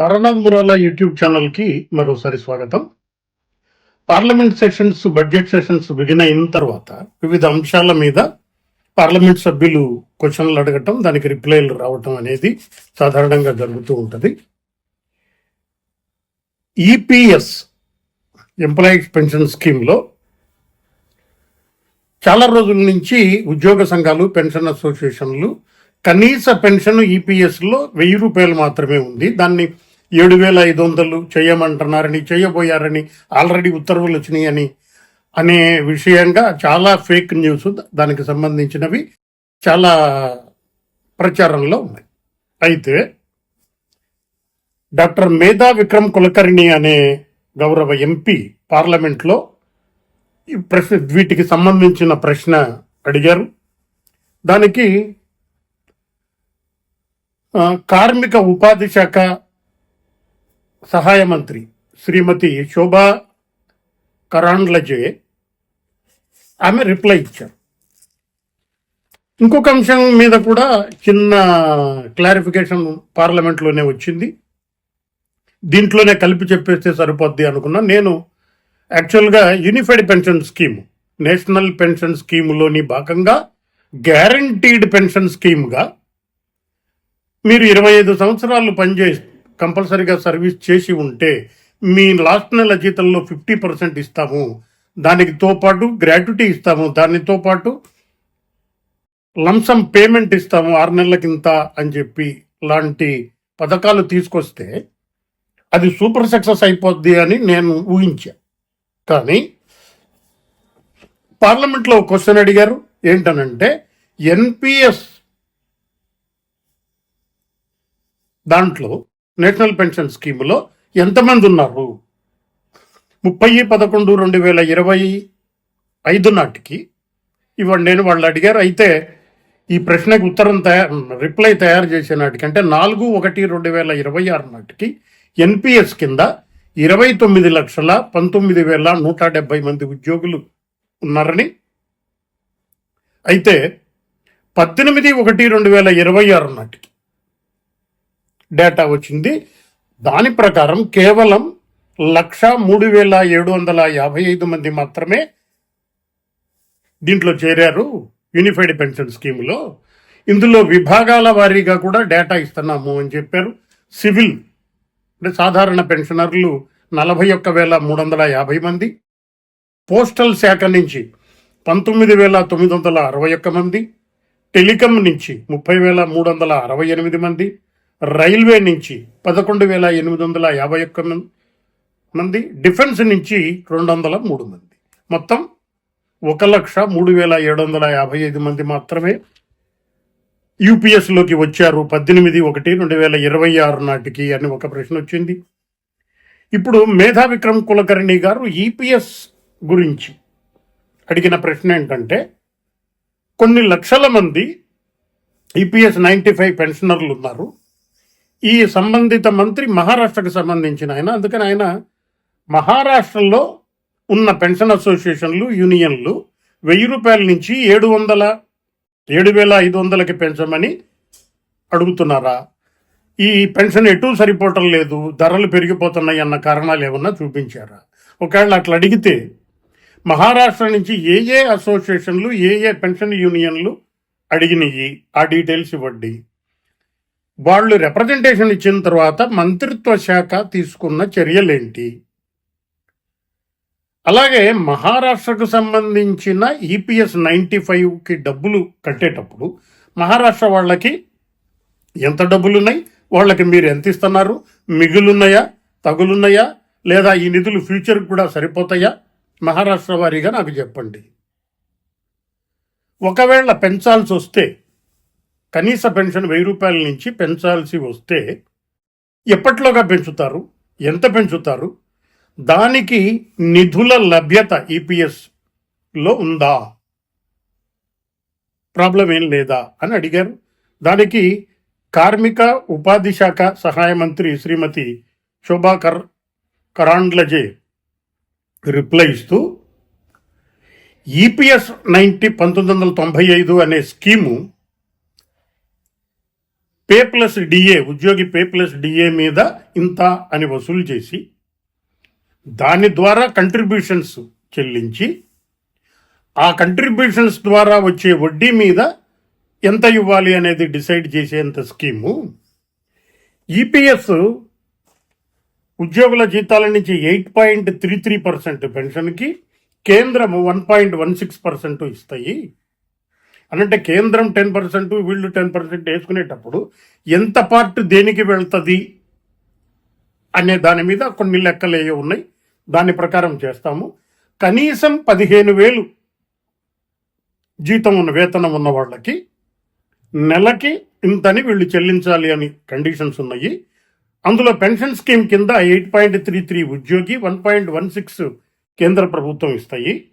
తరణంబురాల YouTube ఛానల్కి మరోసారి స్వాగతం. Parliament sessions budget sessions begin అయిన తర్వాత వివిధ అంశాల మీద పార్లమెంట్ సభ్యులు క్వశ్చన్లు అడగటం దానికి రిప్లైలు రావటం అనేది సాధారణంగా జరుగుతూ ఉంటుంది. ఈపీఎస్ ఎంప్లాయీస్ పెన్షన్ స్కీమ్లో చాలా రోజుల నుంచి ఉద్యోగ సంఘాలు పెన్షన్ అసోసియేషన్లు కనీస పెన్షన్ ఈపీఎస్లో వెయ్యి రూపాయలు మాత్రమే ఉంది. దాన్ని ఏడు వేల ఐదు వందలు చేయమంటున్నారని చేయబోయారని ఆల్రెడీ ఉత్తర్వులు వచ్చినాయని అనే విషయంగా చాలా ఫేక్ న్యూస్ దానికి సంబంధించినవి చాలా ప్రచారంలో ఉన్నాయి. అయితే డాక్టర్ మేధా విక్రమ్ కులకర్ణి అనే గౌరవ ఎంపీ పార్లమెంట్లో ఈ ప్రశ్న వీటికి సంబంధించిన ప్రశ్న అడిగారు. దానికి కార్మిక ఉపాధి శాఖ సహాయ మంత్రి శ్రీమతి శోభా కరాండ్లజే ఆమె రిప్లై ఇచ్చారు. ఇంకొక అంశం మీద కూడా చిన్న క్లారిఫికేషన్ పార్లమెంట్లోనే వచ్చింది. దీంట్లోనే కలిపి చెప్పేస్తే సరిపోద్ది అనుకున్నా. నేను యాక్చువల్గా unified pension scheme national pension స్కీమ్లోని భాగంగా గ్యారంటీడ్ పెన్షన్ స్కీమ్గా మీరు ఇరవై ఐదు సంవత్సరాలు పనిచేస్తే కంపల్సరీగా సర్వీస్ చేసి ఉంటే మీ లాస్ట్ నెల జీతంలో ఫిఫ్టీ పర్సెంట్ ఇస్తాము. దానితో పాటు గ్రాట్యుటీ ఇస్తాము. దానితో పాటు లంసం పేమెంట్ ఇస్తాము ఆరు నెలలకింత అని చెప్పి లాంటి పథకాలు తీసుకొస్తే అది సూపర్ సక్సెస్ అయిపోద్ది అని నేను ఊహించా. కానీ పార్లమెంట్లో క్వశ్చన్ అడిగారు. ఏంటనంటే ఎన్పిఎస్ దాంట్లో నేషనల్ పెన్షన్ స్కీములో ఎంతమంది ఉన్నారు? ముప్పై పదకొండు రెండు వేల ఇరవై ఐదు నాటికి ఇవ్వండి నేను వాళ్ళు అడిగారు. అయితే ఈ ప్రశ్నకు ఉత్తరం తయారు రిప్లై తయారు చేసే నాటికి అంటే నాలుగు ఒకటి రెండు వేల ఇరవై ఆరు నాటికి ఎన్పిఎస్ కింద ఇరవై తొమ్మిది లక్షల పంతొమ్మిది వేల నూట డెబ్బై మంది ఉద్యోగులు ఉన్నారని. అయితే పద్దెనిమిది ఒకటి రెండు వేల ఇరవై ఆరు నాటికి డేటా వచ్చింది. దాని ప్రకారం కేవలం లక్ష మూడు వేల ఏడు వందల యాభై ఐదు మంది మాత్రమే దీంట్లో చేరారు యూనిఫైడ్ పెన్షన్ స్కీమ్లో ఇందులో విభాగాల వారీగా కూడా డేటా ఇస్తున్నాము అని చెప్పారు. సివిల్ అంటే సాధారణ పెన్షనర్లు నలభై ఒక్క వేల మూడు వందల యాభై మంది. పోస్టల్ శాఖ నుంచి పంతొమ్మిది వేల తొమ్మిది వందల అరవై ఒక్క మంది. టెలికం నుంచి ముప్పై వేల మూడు వందల అరవై ఎనిమిది మంది. రైల్వే నుంచి పదకొండు వేల ఎనిమిది వందల యాభై ఒక్క మంది డిఫెన్స్ నుంచి రెండు వందల మూడు మంది. మొత్తం ఒక లక్ష మూడు వేల ఏడు వందల యాభై ఐదు మంది మాత్రమే యూపీఎస్లోకి వచ్చారు. పద్దెనిమిది ఒకటి రెండు వేల ఇరవై ఆరు నాటికి అని ఒక ప్రశ్న వచ్చింది. ఇప్పుడు మేధా విక్రమ్ కులకర్ణి గారు ఈపీఎస్ గురించి అడిగిన ప్రశ్న ఏంటంటే కొన్ని లక్షల మంది ఈపీఎస్ నైంటీ ఫైవ్ పెన్షనర్లు ఉన్నారు. ఈ సంబంధిత మంత్రి మహారాష్ట్రకు సంబంధించిన ఆయన. అందుకని ఆయన మహారాష్ట్రలో ఉన్న పెన్షన్ అసోసియేషన్లు యూనియన్లు వెయ్యి రూపాయల నుంచి ఏడు వందల ఏడు వేల ఐదు వందలకి పెంచమని అడుగుతున్నారా? ఈ పెన్షన్ ఎటూ సరిపోవటం లేదు ధరలు పెరిగిపోతున్నాయి అన్న కారణాలు ఏమన్నా చూపించారా? ఒకవేళ అట్లా అడిగితే మహారాష్ట్ర నుంచి ఏ ఏ అసోసియేషన్లు ఏ ఏ పెన్షన్ యూనియన్లు అడిగినాయి ఆ డీటెయిల్స్ ఇవ్వండి. వాళ్ళు రిప్రజెంటేషన్ ఇచ్చిన తర్వాత మంత్రిత్వ శాఖ తీసుకున్న చర్యలేంటి? అలాగే మహారాష్ట్రకు సంబంధించిన ఈపీఎస్ నైంటీ ఫైవ్కి డబ్బులు కట్టేటప్పుడు మహారాష్ట్ర వాళ్ళకి ఎంత డబ్బులు ఉన్నాయి వాళ్ళకి మీరు ఎంత ఇస్తున్నారు? మిగులున్నాయా? తగులున్నాయా? లేదా ఈ నిధులు ఫ్యూచర్కి కూడా సరిపోతాయా? మహారాష్ట్ర వారీగా నాకు చెప్పండి. ఒకవేళ పెంచాల్సి వస్తే కనీస పెన్షన్ వెయ్యి రూపాయల నుంచి పెంచాల్సి వస్తే ఎప్పట్లోగా పెంచుతారు? ఎంత పెంచుతారు? దానికి నిధుల లభ్యత ఈపీఎస్లో ఉందా? ప్రాబ్లం ఏం లేదా అని అడిగారు. దానికి కార్మిక ఉపాధి శాఖ సహాయ మంత్రి శ్రీమతి శోభా కర్ కరాండ్లజే రిప్లై ఇస్తూ ఈపీఎస్ నైంటీ పంతొమ్మిది వందల తొంభై ఐదు అనే స్కీము పే ప్లస్ డిఏ ఉద్యోగి పే ప్లస్ డిఏ మీద ఇంత అని వసూలు చేసి దాని ద్వారా కంట్రిబ్యూషన్స్ చెల్లించి ఆ కంట్రిబ్యూషన్స్ ద్వారా వచ్చే వడ్డీ మీద ఎంత ఇవ్వాలి అనేది డిసైడ్ చేసేంత స్కీము. ఈపీఎస్ ఉద్యోగుల జీతాల నుంచి eight point three three percent పెన్షన్కి కేంద్రం one point one six percent ఇస్తాయి. అనంటే కేంద్రం టెన్ పర్సెంట్ వీళ్ళు టెన్ పర్సెంట్ వేసుకునేటప్పుడు ఎంత పార్ట్ దేనికి వెళ్తుంది అనే దాని మీద కొన్ని లెక్కలు ఏ ఉన్నాయి. దాని ప్రకారం చేస్తాము. కనీసం పదిహేను వేలు జీతం ఉన్న వేతనం ఉన్న వాళ్ళకి నెలకి ఇంతని వీళ్ళు చెల్లించాలి అని కండిషన్స్ ఉన్నాయి. అందులో పెన్షన్ స్కీమ్ కింద ఎయిట్ పాయింట్ త్రీ త్రీ ఉద్యోగి వన్ పాయింట్ వన్ సిక్స్ కేంద్ర ప్రభుత్వం ఇస్తాయి.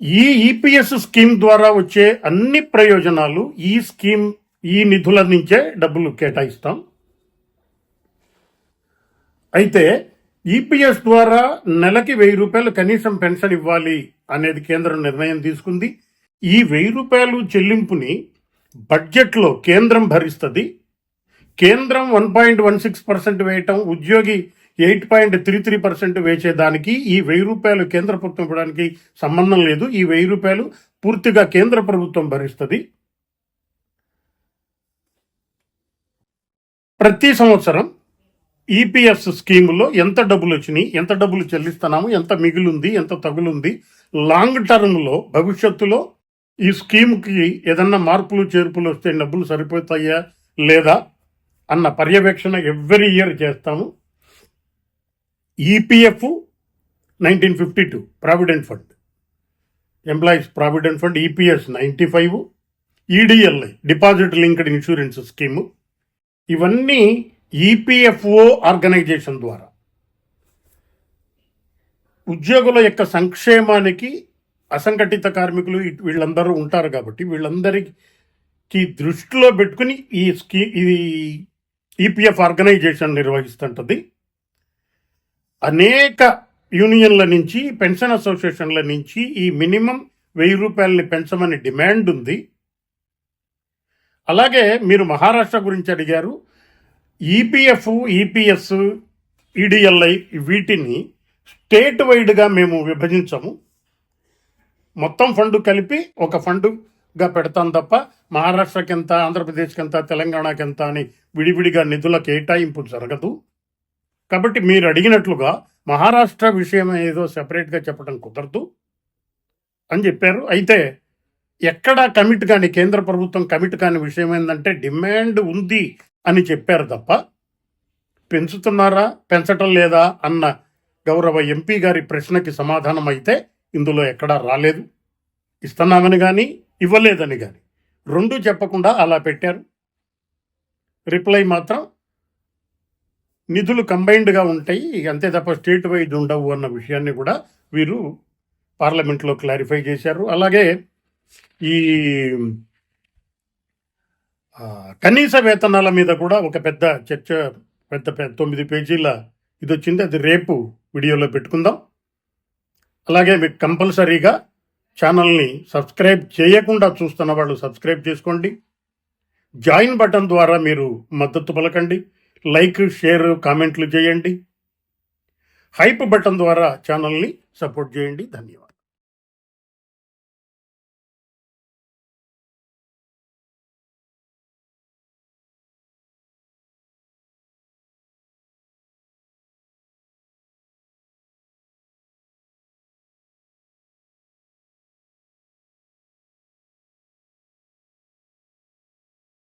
ఈ ఈపీఎస్ స్కీమ్ ద్వారా వచ్చే అన్ని ప్రయోజనాలు ఈ స్కీమ్ ఈ నిధుల నుంచే డబ్బులు కేటాయిస్తాం. అయితే ఈపీఎస్ ద్వారా నెలకి వెయ్యి రూపాయలు కనీసం పెన్షన్ ఇవ్వాలి అనేది కేంద్రం నిర్ణయం తీసుకుంది. ఈ వెయ్యి రూపాయలు చెల్లింపుని బడ్జెట్లో కేంద్రం భరిస్తుంది. కేంద్రం one point one six percent వేయటం ఉద్యోగి eight point three three percent వేసేదానికి ఈ వెయ్యి రూపాయలు కేంద్ర ప్రభుత్వం ఇవ్వడానికి సంబంధం లేదు. ఈ వెయ్యి రూపాయలు పూర్తిగా కేంద్ర ప్రభుత్వం భరిస్తుంది. ప్రతి సంవత్సరం ఈపీఎస్ స్కీములో ఎంత డబ్బులు వచ్చినాయి ఎంత డబ్బులు చెల్లిస్తున్నాము ఎంత మిగిలింది ఎంత తగులుంది లాంగ్ టర్మ్లో భవిష్యత్తులో ఈ స్కీమ్కి ఏదన్నా మార్పులు చేర్పులు వస్తే డబ్బులు సరిపోతాయా లేదా అన్న పర్యవేక్షణ ఎవ్రీ ఇయర్ చేస్తాము. EPF nineteen fifty two provident fund employees provident fund EPS ninety five EDLI deposit linked insurance scheme ఇవన్నీ ఈపీఎఫ్ఓ ఆర్గనైజేషన్ ద్వారా. ఉద్యోగుల యొక్క సంక్షేమానికి అసంఘటిత కార్మికులు వీళ్ళందరూ ఉంటారు కాబట్టి వీళ్ళందరికీ దృష్టిలో పెట్టుకుని ఈ స్కీ ఇది ఈపీఎఫ్ ఆర్గనైజేషన్ నిర్వహిస్తుంటుంది. అనేక యూనియన్ల నుంచి పెన్షన్ అసోసియేషన్ల నుంచి ఈ మినిమం వెయ్యి రూపాయలని పెంచమని డిమాండ్ ఉంది. అలాగే మీరు మహారాష్ట్ర గురించి అడిగారు. ఈపీఎఫ్ ఈపీఎస్ ఈడిఎల్ఐ వీటిని స్టేట్ వైడ్గా మేము విభజించము. మొత్తం ఫండ్ కలిపి ఒక ఫండుగా పెడతాం తప్ప మహారాష్ట్రకి ఎంత ఆంధ్రప్రదేశ్కి ఎంత తెలంగాణకి ఎంత అని విడివిడిగా నిధుల కేటాయింపు జరగదు. కాబట్టి మీరు అడిగినట్లుగా మహారాష్ట్ర విషయం ఏదో సెపరేట్గా చెప్పడం కుదరదు అని చెప్పారు. అయితే ఎక్కడ కమిట్ కాని కేంద్ర ప్రభుత్వం కమిట్ కాని విషయం ఏంటంటే డిమాండ్ ఉంది అని చెప్పారు తప్ప పెంచుతున్నారా పెంచటం లేదా అన్న గౌరవ ఎంపీ గారి ప్రశ్నకి సమాధానం అయితే ఇందులో ఎక్కడా రాలేదు. ఇస్తున్నామని కానీ ఇవ్వలేదని కానీ రెండు చెప్పకుండా అలా పెట్టారు. రిప్లై మాత్రం నిధులు కంబైన్డ్గా ఉంటాయి. అంతే తప్ప స్టేట్ వైజ్ ఉండవు అన్న విషయాన్ని కూడా వీరు పార్లమెంట్లో క్లారిఫై చేశారు. అలాగే ఈ కనీస వేతనాల మీద కూడా ఒక పెద్ద చర్చ పెద్ద పెద్ద తొమ్మిది పేజీల ఇది వచ్చింది. అది రేపు వీడియోలో పెట్టుకుందాం. అలాగే మీకు కంపల్సరీగా ఛానల్ని సబ్స్క్రైబ్ చేయకుండా చూస్తున్న వాళ్ళు సబ్స్క్రైబ్ చేసుకోండి. జాయిన్ బటన్ ద్వారా మీరు మద్దతు పలకండి. లైక్ షేర్ కామెంట్లు చేయండి. హైప్ బటన్ ద్వారా ఛానల్ని సపోర్ట్ చేయండి. ధన్యవాదాలు.